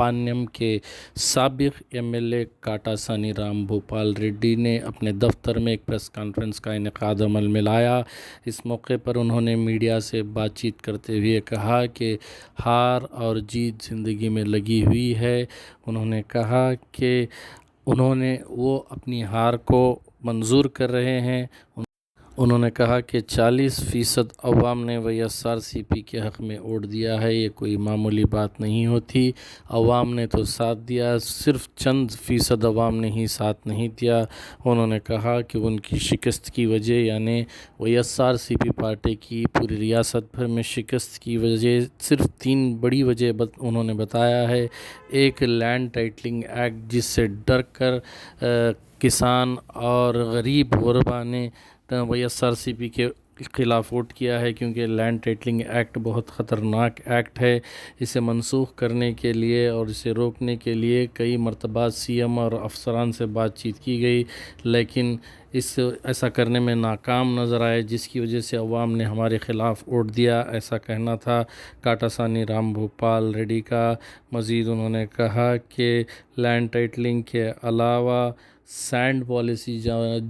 پانیم کے سابق ایم ایل اے کاٹاسانی رام بھوپال ریڈی نے اپنے دفتر میں ایک پریس کانفرنس کا انعقاد عمل میں لایا۔ اس موقع پر انہوں نے میڈیا سے بات چیت کرتے ہوئے کہا کہ ہار اور جیت زندگی میں لگی ہوئی ہے۔ انہوں نے کہا کہ انہوں نے وہ اپنی ہار کو منظور کر رہے ہیں۔ انہوں نے کہا کہ چالیس فیصد عوام نے وی ایس آر سی پی کے حق میں اوڑ دیا ہے، یہ کوئی معمولی بات نہیں ہوتی۔ عوام نے تو ساتھ دیا، صرف چند فیصد عوام نے ہی ساتھ نہیں دیا۔ انہوں نے کہا کہ ان کی شکست کی وجہ یعنی وی ایس آر سی پی پارٹی کی پوری ریاست بھر میں شکست کی وجہ، صرف تین بڑی وجہ انہوں نے بتایا ہے۔ ایک لینڈ ٹائٹلنگ ایکٹ جس سے ڈر کر کسان اور غریب غربا نے وی ایس آر سی پی کے خلاف ووٹ کیا ہے کیونکہ لینڈ ٹیٹلنگ ایکٹ بہت خطرناک ایکٹ ہے۔ اسے منسوخ کرنے کے لیے اور اسے روکنے کے لیے کئی مرتبہ سی ایم اور افسران سے بات چیت کی گئی، لیکن اس ایسا کرنے میں ناکام نظر آئے، جس کی وجہ سے عوام نے ہمارے خلاف ووٹ دیا۔ ایسا کہنا تھا کاٹا سانی رام بھوپال ریڈی کا۔ مزید انہوں نے کہا کہ لینڈ ٹائٹلنگ کے علاوہ سینڈ پالیسی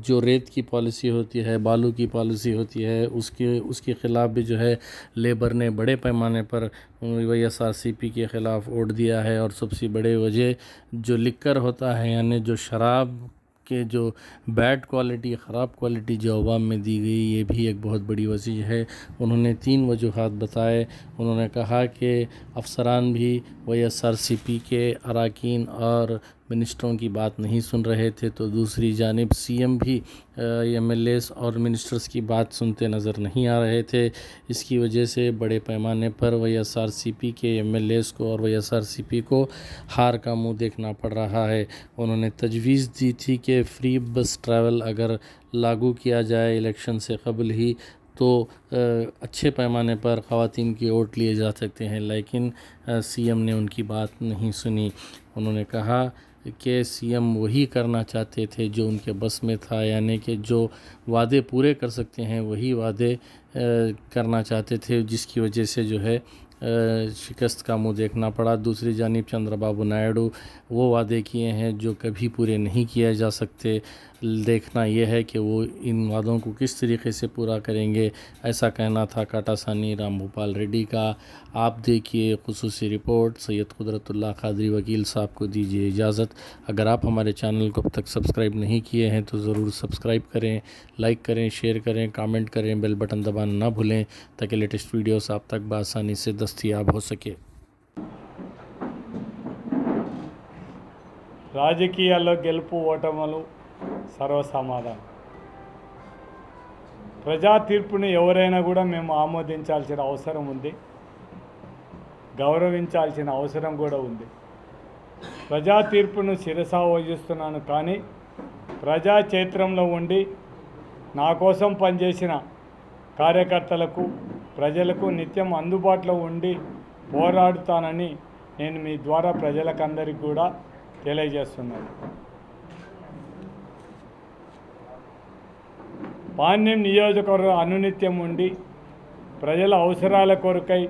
جو ریت کی پالیسی ہوتی ہے، بالو کی پالیسی ہوتی ہے، اس کے اس کے خلاف بھی جو ہے لیبر نے بڑے پیمانے پر وی ایس آر سی پی کے خلاف ووٹ دیا ہے۔ اور سب سے بڑے وجہ جو لکر ہوتا ہے یعنی جو شراب کے جو بیڈ کوالٹی، خراب کوالٹی جو عوام میں دی گئی، یہ بھی ایک بہت بڑی وجہ ہے۔ انہوں نے تین وجوہات بتائے۔ انہوں نے کہا کہ افسران بھی وہ ایس آر سی پی کے اراکین اور منسٹروں کی بات نہیں سن رہے تھے تو دوسری جانب سی ایم بھی ایم ایل ایس اور منسٹرس کی بات سنتے نظر نہیں آ رہے تھے۔ اس کی وجہ سے بڑے پیمانے پر وی ایس آر سی پی کے ایم ایل ایس کو اور وی ایس آر سی پی کو ہار کا منہ دیکھنا پڑ رہا ہے۔ انہوں نے تجویز دی تھی کہ فری بس ٹریول اگر لاگو کیا جائے الیکشن سے قبل ہی تو اچھے پیمانے پر خواتین کی ووٹ لیے جا سکتے ہیں، لیکن سی ایم نے ان کی بات نہیں سنی۔ انہوں نے کہا کہ سی ایم وہی کرنا چاہتے تھے جو ان کے بس میں تھا یعنی کہ جو وعدے پورے کر سکتے ہیں، وہی وعدے کرنا چاہتے تھے، جس کی وجہ سے جو ہے شکست کا منہ دیکھنا پڑا۔ دوسری جانب چندرا بابو نائیڈو، وہ وعدے کیے ہیں جو کبھی پورے نہیں کیے جا سکتے۔ دیکھنا یہ ہے کہ وہ ان وعدوں کو کس طریقے سے پورا کریں گے۔ ایسا کہنا تھا کاٹا سانی رام بھوپال ریڈی کا۔ آپ دیکھیے خصوصی رپورٹ۔ سید قدرت اللہ قادری وکیل صاحب کو دیجیے اجازت۔ اگر آپ ہمارے چینل کو اب تک سبسکرائب نہیں کیے ہیں تو ضرور سبسکرائب کریں، لائک کریں، شیئر کریں، کامنٹ کریں، بیل بٹن دبانا نہ بھولیں تاکہ لیٹسٹ ویڈیوز آپ تک بآسانی سے دس दस्तियाब हो सके రాజకీయాల్లో గెలుపు ఓటములు సర్వసమాధానం ప్రజా తీర్పుని ఎవరైనా కూడా మేము ఆమోదించాల్సిన అవసరం ఉంది గౌరవించాల్సిన అవసరం కూడా ఉంది ప్రజా తీర్పును శిరసా వహిస్తున్నాను కానీ ప్రజా క్షేత్రంలో ఉండి నా కోసం పనిచేసిన కార్యకర్తలకు ప్రజలకు నిత్యం అందుబాటులో ఉండి పోరాడుతానని నేను మీ ద్వారా ప్రజలకందరికీ కూడా తెలియజేస్తున్నాను. పాణ్యం నియోజకవర్గం అనునిత్యం ఉండి ప్రజల అవసరాల కొరకై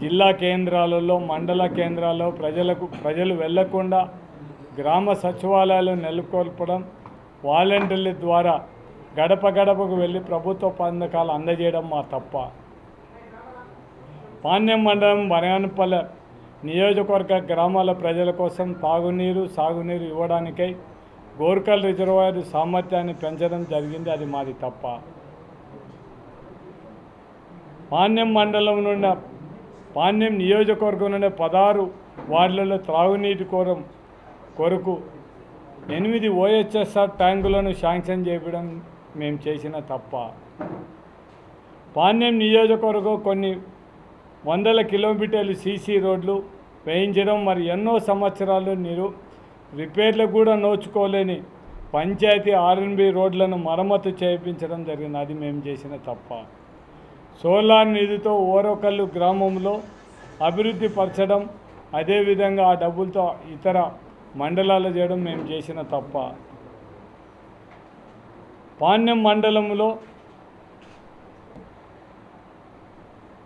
జిల్లా కేంద్రాలలో మండల కేంద్రాల్లో ప్రజలకు ప్రజలు వెళ్ళకుండా గ్రామ సచివాలయాలు నెలకొల్పడం వాలంటీర్ల ద్వారా గడప గడపకు వెళ్ళి ప్రభుత్వ పథకాలు అందజేయడం మా తప్ప పాణ్యం మండలం వనగానపల్లె నియోజకవర్గ గ్రామాల ప్రజల కోసం తాగునీరు సాగునీరు ఇవ్వడానికై గోర్కల్ రిజర్వాయర్ సామర్థ్యాన్ని పెంచడం జరిగింది. అది మాది తప్ప. పాణ్యం మండలం నుండి పాణ్యం నియోజకవర్గం నుండి పదహారు వార్డులలో త్రాగునీటి కోరం కొరకు ఎనిమిది ఓహెచ్ఎస్ఆర్ ట్యాంకులను శాంక్షన్ చేయడం మేము చేసిన తప్ప. పాణ్యం నియోజకవర్గం కొన్ని వందల కిలోమీటర్లు సీసీ రోడ్లు వేయించడం మరి ఎన్నో సంవత్సరాలు నిరు రిపేర్లకు కూడా నోచుకోలేని పంచాయతీ ఆర్ఎన్బి రోడ్లను మరమ్మతు చేయించడం జరిగింది అది మేము చేసిన తప్ప. సోలార్ నిధితో ఓరొకళ్ళు గ్రామంలో అభివృద్ధి పరచడం అదేవిధంగా ఆ డబ్బులతో ఇతర మండలాలు చేయడం మేము చేసిన తప్ప. పాణ్యం మండలంలో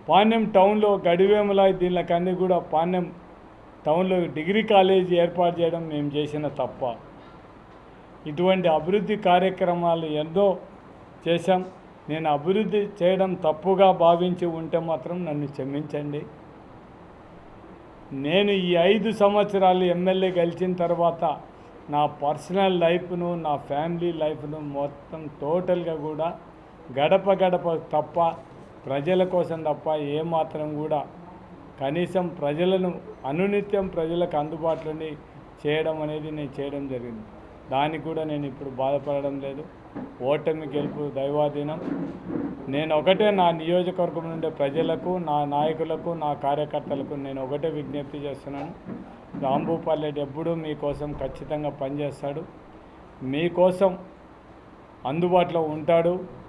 పాణ్యం టౌన్లో గడివేములాయి దీనికన్నీ కూడా పాణ్యం టౌన్లో డిగ్రీ కాలేజ్ ఏర్పాటు చేయడం మేము చేసిన తప్ప. ఇటువంటి అభివృద్ధి కార్యక్రమాలు ఎంతో చేశాం. నేను అభివృద్ధి చేయడం తప్పుగా భావించి ఉంటే మాత్రం నన్ను క్షమించండి. నేను ఈ ఐదు సంవత్సరాలు ఎమ్మెల్యే గెలిచిన తర్వాత నా పర్సనల్ లైఫ్ను నా ఫ్యామిలీ లైఫ్ను మొత్తం టోటల్గా కూడా గడప గడప తప్ప ప్రజల కోసం తప్ప ఏమాత్రం కూడా కనీసం ప్రజలను అనునిత్యం ప్రజలకు అందుబాటులోని చేయడం అనేది నేను చేయడం జరిగింది. దానికి కూడా నేను ఇప్పుడు బాధపడడం లేదు. ఓటమి గెలుపు దైవాధీనం. నేను ఒకటే నా నియోజకవర్గం నుండే ప్రజలకు నా నాయకులకు నా కార్యకర్తలకు నేను ఒకటే విజ్ఞప్తి చేస్తున్నాను. రాంభూపాల్ ఎప్పుడూ మీకోసం ఖచ్చితంగా పనిచేస్తాడు. మీకోసం అందుబాటులో ఉంటాడు.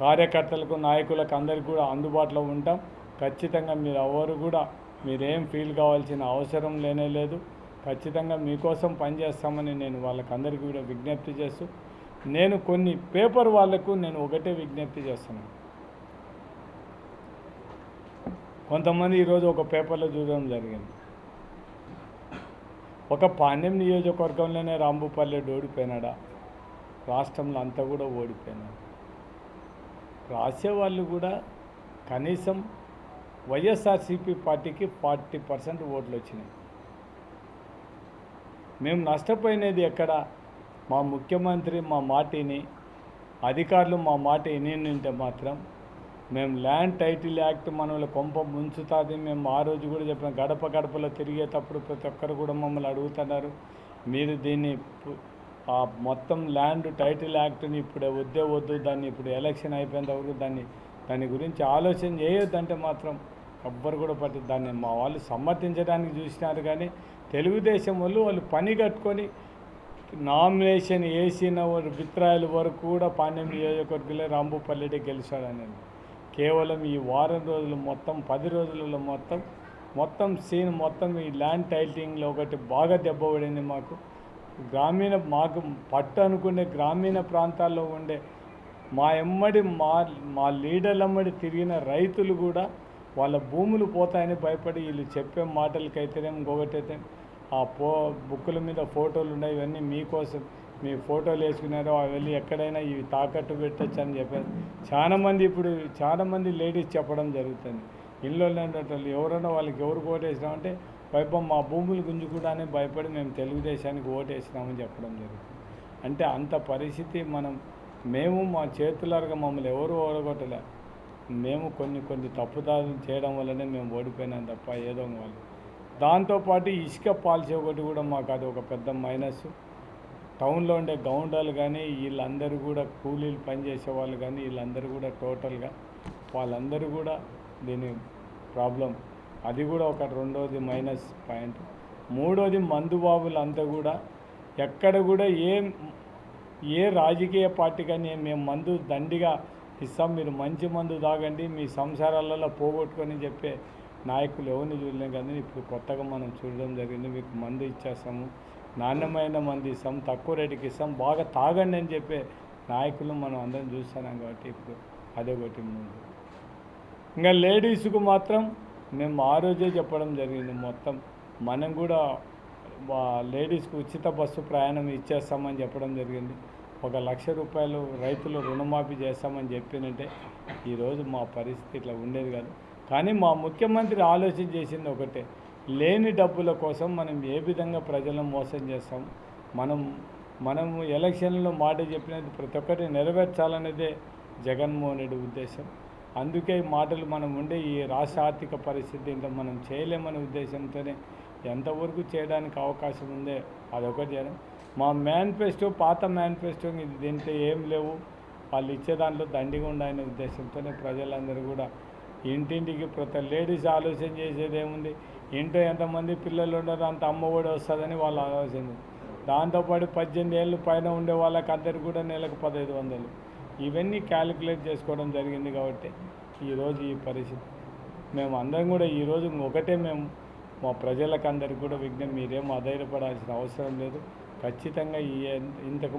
కార్యకర్తలకు నాయకులకు అందరికీ కూడా అందుబాటులో ఉంటాం. ఖచ్చితంగా మీరు ఎవరు కూడా మీరేం ఫీల్ కావాల్సిన అవసరం లేనే లేదు. ఖచ్చితంగా మీకోసం పనిచేస్తామని నేను వాళ్ళకందరికీ కూడా విజ్ఞప్తి చేస్తూ నేను కొన్ని పేపర్ వాళ్ళకు నేను ఒకటే విజ్ఞప్తి చేస్తున్నాను. కొంతమంది ఈరోజు ఒక పేపర్లో చూడడం జరిగింది. ఒక పాండ్యం నియోజకవర్గంలోనే రాంభూపల్లెడు ఓడిపోయినాడా? రాష్ట్రంలో అంతా కూడా ఓడిపోయినాడు. రాసేవాళ్ళు కూడా కనీసం వైఎస్ఆర్సీపీ పార్టీకి ఫార్టీ పర్సెంట్ ఓట్లు వచ్చినాయి. మేము నష్టపోయినది ఎక్కడ? మా ముఖ్యమంత్రి మా మాటిని అధికారులు మా మాట వినింటే మాత్రం మేము ల్యాండ్ టైటిల్ యాక్ట్ మనల్ని కొంప ముంచుతుంది. మేము ఆ రోజు కూడా చెప్పిన గడప గడపలో తిరిగేటప్పుడు ప్రతి ఒక్కరు కూడా మమ్మల్ని అడుగుతున్నారు. మీరు దీన్ని ఆ మొత్తం ల్యాండ్ టైటిల్ యాక్ట్ని ఇప్పుడు వద్దే వద్దు దాన్ని ఇప్పుడు ఎలక్షన్ అయిపోయేంత వరకు దాన్ని దాని గురించి ఆలోచన చేయొద్దంటే మాత్రం ఎవ్వరు కూడా పట్టి దాన్ని మా వాళ్ళు సమర్థించడానికి చూసినారు కానీ తెలుగుదేశం వాళ్ళు వాళ్ళు పని కట్టుకొని నామినేషన్ వేసిన వారు వరకు కూడా పాండ్యం నియోజకవర్గంలో రాంబుపల్లెడే గెలిచాడని కేవలం ఈ వారం రోజులు మొత్తం పది రోజులలో మొత్తం మొత్తం సీన్ మొత్తం ఈ ల్యాండ్ టైటింగ్లో ఒకటి బాగా దెబ్బ పడింది మాకు. గ్రామీణ మాకు పట్టు అనుకునే గ్రామీణ ప్రాంతాల్లో ఉండే మా ఎమ్మడి మా మా లీడర్లమ్మడి తిరిగిన రైతులు కూడా వాళ్ళ భూములు పోతాయని భయపడి వీళ్ళు చెప్పే మాటలకైతేనే ఇంకొకటైతే ఆ పో బుక్కుల మీద ఫోటోలు ఉన్నాయి ఇవన్నీ మీకోసం. మీ ఫోటోలు వేసుకున్నారో అవి వెళ్ళి ఎక్కడైనా ఇవి తాకట్టు పెట్టచ్చు అని చెప్పారు చాలామంది ఇప్పుడు చాలామంది లేడీస్ చెప్పడం జరుగుతుంది. ఇల్లు వాళ్ళు ఎవరైనా వాళ్ళకి ఎవరు కోటేసినామంటే వైపం మా భూములు కూడానే భయపడి మేము తెలుగుదేశానికి ఓటేసినామని చెప్పడం జరుగుతుంది. అంటే అంత పరిస్థితి మనం మేము మా చేతులారుగా మమ్మల్ని ఎవరు ఓడగొట్టలే. మేము కొన్ని కొన్ని తప్పుదారులు చేయడం వల్లనే మేము ఓడిపోయినాం తప్ప ఏదో వాళ్ళు. దాంతోపాటు ఇసుక పాలసీ ఒకటి కూడా మాకు అది ఒక పెద్ద మైనస్. టౌన్లో ఉండే గౌండాలు కానీ వీళ్ళందరూ కూడా కూలీలు పనిచేసే వాళ్ళు కానీ వీళ్ళందరూ కూడా టోటల్గా వాళ్ళందరూ కూడా దీని ప్రాబ్లం అది కూడా ఒక రెండోది మైనస్ పాయింట్. మూడోది మందుబాబులంతా కూడా ఎక్కడ కూడా ఏ ఏ రాజకీయ పార్టీ కానీ మేము మందు దండిగా ఇస్తాం మీరు మంచి మందు తాగండి మీ సంసారాలలో పోగొట్టుకొని చెప్పే నాయకులు ఎవరిని చూడలేం కానీ ఇప్పుడు కొత్తగా మనం చూడడం జరిగింది మీకు మందు ఇచ్చేస్తాము నాణ్యమైన మందు ఇస్తాం తక్కువ రేటుకి ఇస్తాం బాగా తాగండి అని చెప్పే నాయకులు మనం అందరం చూస్తున్నాం కాబట్టి ఇప్పుడు అదొకటి ముందు. ఇంకా లేడీస్కు మాత్రం మేము ఆ రోజే చెప్పడం జరిగింది మొత్తం. మనం కూడా లేడీస్కి ఉచిత బస్సు ప్రయాణం ఇచ్చేస్తామని చెప్పడం జరిగింది. ఒక లక్ష రూపాయలు రైతులు రుణమాఫీ చేస్తామని చెప్పినంటే ఈరోజు మా పరిస్థితి ఇట్లా ఉండేది కాదు. కానీ మా ముఖ్యమంత్రి ఆలోచన చేసింది ఒకటే లేని డబ్బుల కోసం మనం ఏ విధంగా ప్రజలను మోసం చేస్తాం? మనం మనము ఎలక్షన్లో మాట చెప్పినది ప్రతి ఒక్కటి నెరవేర్చాలనేదే జగన్మోహన్ రెడ్డి ఉద్దేశం. అందుకే ఈ మాటలు మనం ఉండే ఈ రాష్ట్ర ఆర్థిక పరిస్థితి ఇంకా మనం చేయలేమనే ఉద్దేశంతోనే ఎంతవరకు చేయడానికి అవకాశం ఉందే అదొకటి చేయడం మా మేనిఫెస్టో పాత మేనిఫెస్టో ఇది దీంట్లో ఏం లేవు. వాళ్ళు ఇచ్చే దాంట్లో దండిగా ఉండాలనే ఉద్దేశంతోనే ప్రజలందరూ కూడా ఇంటింటికి ప్రతి లేడీస్ ఆలోచన చేసేది ఏముంది? ఇంట్లో ఎంతమంది పిల్లలు ఉన్నారో అంత అమ్మ ఒడి వస్తుందని వాళ్ళు ఆలోచన. దాంతోపాటు పద్దెనిమిది ఏళ్ళు పైన ఉండే వాళ్ళకి అందరికి కూడా నెలకు పదహైదు వందలు. ఇవన్నీ క్యాలిక్యులేట్ చేసుకోవడం జరిగింది కాబట్టి ఈరోజు ఈ పరిస్థితి. మేము అందరం కూడా ఈరోజు ఒకటే మేము మా ప్రజలకు అందరికీ కూడా విజ్ఞప్తి మీరేం అధైర్యపడాల్సిన అవసరం లేదు. ఖచ్చితంగా ఈ ఇంతకు